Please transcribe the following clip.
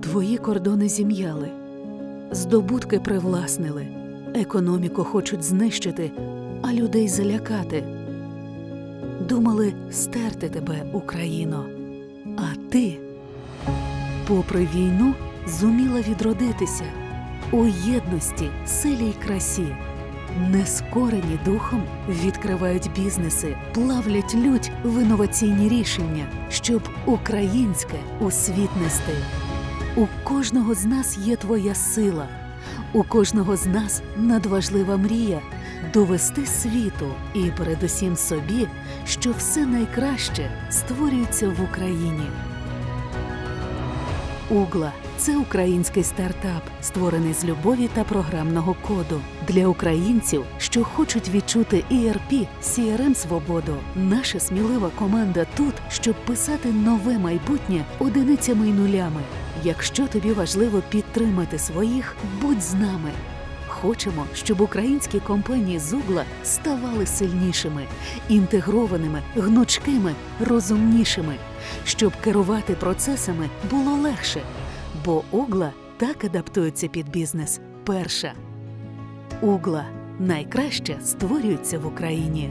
Твої кордони зім'яли, здобутки привласнили, економіку хочуть знищити, а людей залякати. Думали стерти тебе, Україно. А ти, попри війну, зуміла відродитися у єдності, силі й красі. Нескорені духом відкривають бізнеси, плавлять лють в інноваційні рішення, щоб українське у світ нести. У кожного з нас є твоя сила, у кожного з нас надважлива мрія довести світу і передусім собі, що все найкраще створюється в Україні. Угла це український стартап, створений з любові та програмного коду для українців, що хочуть відчути ERP, CRM свободу. Наша смілива команда тут, щоб писати нове майбутнє одиницями й нулями. Якщо тобі важливо підтримати своїх, будь з нами. Хочемо, щоб українські компанії з Угла ставали сильнішими, інтегрованими, гнучкими, розумнішими, щоб керувати процесами було легше, бо Угла так адаптується під бізнес перша. Угла найкраще створюється в Україні.